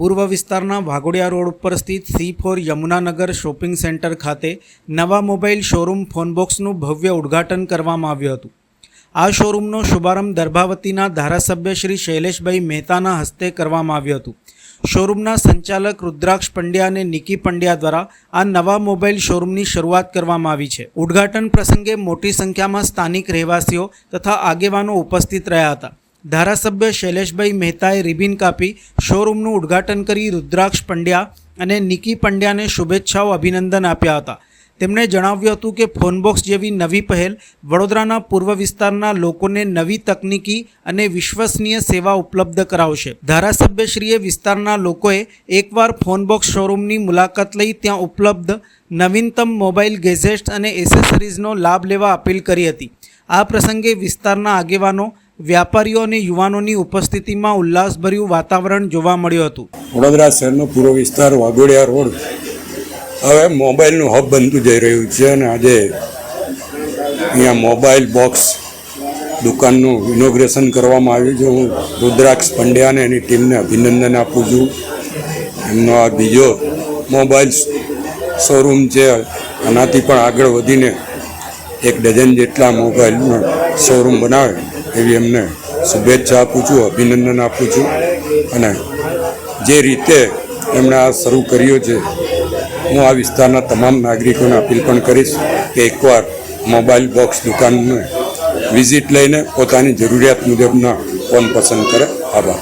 પૂર્વ વિસ્તારના વાઘોડિયા રોડ ઉપર સ્થિત C four Yamunanagar shopping centre ખાતે નવા મોબાઈલ શોરૂમ ફોનબોક્સનું ભવ્ય ઉદ્ઘાટન કરવામાં આવ્યું હતું. આ શોરૂમનો શુભારંભ દર્ભાવતીના ધારાસભ્ય શ્રી શૈલેષભાઈ મહેતાના હસ્તે કરવામાં આવ્યું હતું. શોરૂમના સંચાલક રુદ્રાક્ષ પંડ્યા અને નિકી પંડ્યા દ્વારા આ નવા મોબાઈલ શોરૂમની શરૂઆત કરવામાં આવી છે. ઉદ્ઘાટન પ્રસંગે મોટી સંખ્યામાં સ્થાનિક રહેવાસીઓ તથા આગેવાનો ઉપસ્થિત રહ્યા હતા. ધારાસભ્ય શૈલેષભાઈ મહેતાએ રિબિન કાપી શોરૂમનું ઉદ્ઘાટન કરી રુદ્રાક્ષ પંડ્યા અને નિકી પંડ્યાને શુભેચ્છાઓ, અભિનંદન આપ્યા હતા. તેમણે જણાવ્યું હતું કે ફોનબોક્સ જેવી નવી પહેલ વડોદરાના પૂર્વ વિસ્તારના લોકોને નવી તકનીકી અને વિશ્વસનીય સેવા ઉપલબ્ધ કરાવશે. ધારાસભ્યશ્રીએ વિસ્તારના લોકોએ એકવાર ફોનબોક્સ શોરૂમની મુલાકાત લઈ ત્યાં ઉપલબ્ધ નવીનતમ મોબાઈલ ગેઝેટ્સ અને એસેસરીઝનો લાભ લેવા અપીલ કરી હતી. આ પ્રસંગે વિસ્તારના આગેવાનો વ્યાપારીઓ અને યુવાનોની ઉપસ્થિતિમાં ઉલ્લાસભર્યું વાતાવરણ જોવા મળ્યું હતું. વડોદરા શહેરનો પૂર્વ વિસ્તાર વાઘોડિયા રોડ. હવે મોબાઈલનું હબ બનતું જઈ રહ્યું છે અને આજે અહીંયા મોબાઈલ બોક્સ દુકાનનું ઇનોગ્રેશન કરવામાં આવ્યું છે. હું રુદ્રાક્ષ પંડ્યાને એની ટીમને અભિનંદન આપું છું. એમનો આ બીજો મોબાઈલ શોરૂમ છે. આનાથી પણ આગળ વધીને એક ડઝન જેટલા મોબાઈલનો શોરૂમ બનાવે. એવી એમને શુભેચ્છા આપું છું, અભિનંદન આપું છું. અને જે રીતે એમણે આ શરૂ કર્યો છે, હું આ વિસ્તારના તમામ નાગરિકોને અપીલ પણ કરીશ કે એકવાર મોબાઈલ બોક્સ દુકાનને વિઝિટ લઈને પોતાની જરૂરિયાત મુજબના ફોન પસંદ કરે. આભાર.